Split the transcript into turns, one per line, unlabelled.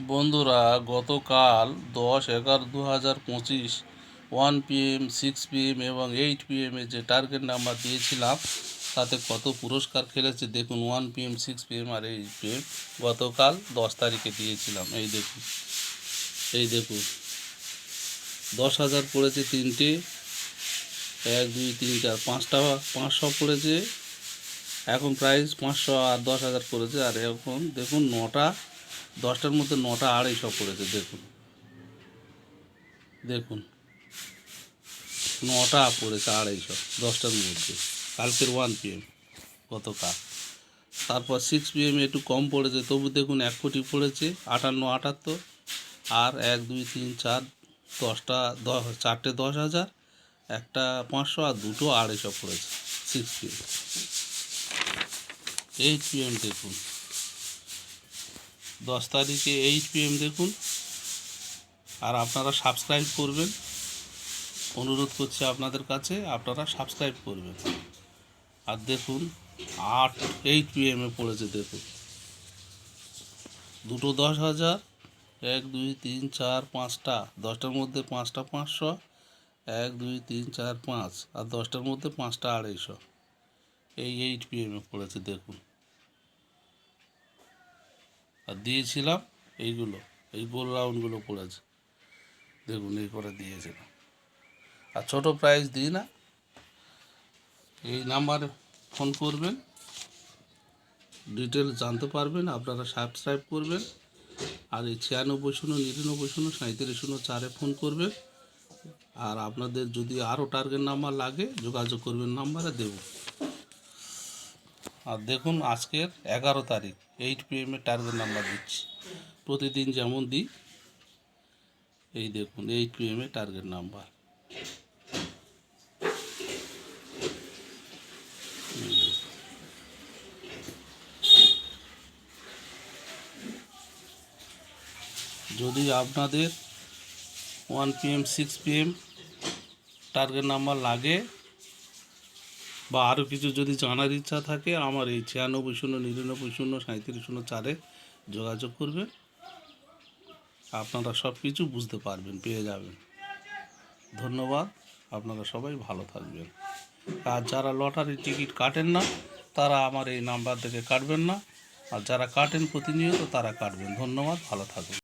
বন্ধুরা, গতকাল দশ এগারো দু হাজার পঁচিশ ওয়ান পিএম সিক্স পিএম এবং এইট পিএমে যে টার্গেট নাম্বার দিয়েছিলাম, তাতে কত পুরস্কার খেলেছে দেখুন ওয়ান পিএম সিক্স পিএম আর এইট পিএম গতকাল দশ তারিখে দিয়েছিলাম। এই দেখুন এই দেখুন, দশ হাজার পড়েছে তিনটে, এক, দুই, তিন, চার, পাঁচটা, পাঁচশো পড়েছে, এখন প্রাইস পাঁচশো আর দশ হাজার পড়েছে, আর এখন দেখুন, নটা দশটার মধ্যে নটা আড়াইশো পড়েছে, দেখুন। দেখুন। নটা পড়েছে আড়াইশো দশটার মধ্যে। কালকের ওয়ান পিএম গতকাল। তারপর সিক্স পিএম একটু কম পড়েছে, তবু দেখুন এক কোটি পড়েছে, আটান্ন, আটাত্তর। আর এক, দুই, তিন, চার, দশটা, দশ, চারটে দশ হাজার, একটা পাঁচশো আর দুটো আড়াইশো পড়েছে সিক্স পিএম এইট পিএম দেখুন। দশ তারিখে এইট পিএম দেখুন। আর আপনারা সাবস্ক্রাইব করবেন। অনুরোধ করছি আপনাদের কাছে, আপনারা সাবস্ক্রাইব করবেন। আর দেখুন, আট এইট পিএমে পড়েছে, দেখুন। দুটো দশ হাজার, এক, দুই, তিন, চার, পাঁচটা। দশটার মধ্যে পাঁচটা পাঁচশো, এক, দুই, তিন, চার, পাঁচ। আর দশটার মধ্যে পাঁচটা আড়াইশো। এই এইট পিএমে পড়েছে, দেখুন। আর দিয়েছিলাম এইগুলো, এই গোল রাউন্ডগুলো করেছে দেখুন, এই করে দিয়েছিলাম। আর ছোটো প্রাইস দিই না, এই নাম্বারে ফোন করবেন ডিটেলস জানতে পারবেন, আপনারা সাবস্ক্রাইব করবেন, আর এই ছিয়ানব্বই শূন্য, নিরানব্বই শূন্য সাঁত্রিশ শূন্য চারে ফোন করবেন, আর আপনাদের যদি আরও টার্গেট নাম্বার লাগে, যোগাযোগ করবেন নাম্বারে দেব। আর দেখুন আজকের এগারো তারিখ এইট পি পিএমে টার্গেট নাম্বার দিচ্ছি। প্রতিদিন যেমন দিই, এই দেখুন এইট পি পিএমে টার্গেট নাম্বার যদি আপনাদের one PM six PM target number লাগে বা আরও কিছু যদি জানার ইচ্ছা থাকে, আমার এই ছিয়ানব্বই শূন্য, নিরানব্বই শূন্য সাঁত্রিশ শূন্য চারে যোগাযোগ করবেন। আপনারা সব কিছু বুঝতে পারবেন, পেয়ে যাবেন। ধন্যবাদ, আপনারা সবাই ভালো থাকবেন। আর যারা লটারির টিকিট কাটেন না, তারা আমার এই নাম্বার থেকে কাটবেন না। আর যারা কাটেন প্রতিনিয়ত, তারা কাটবেন। ধন্যবাদ, ভালো থাকবেন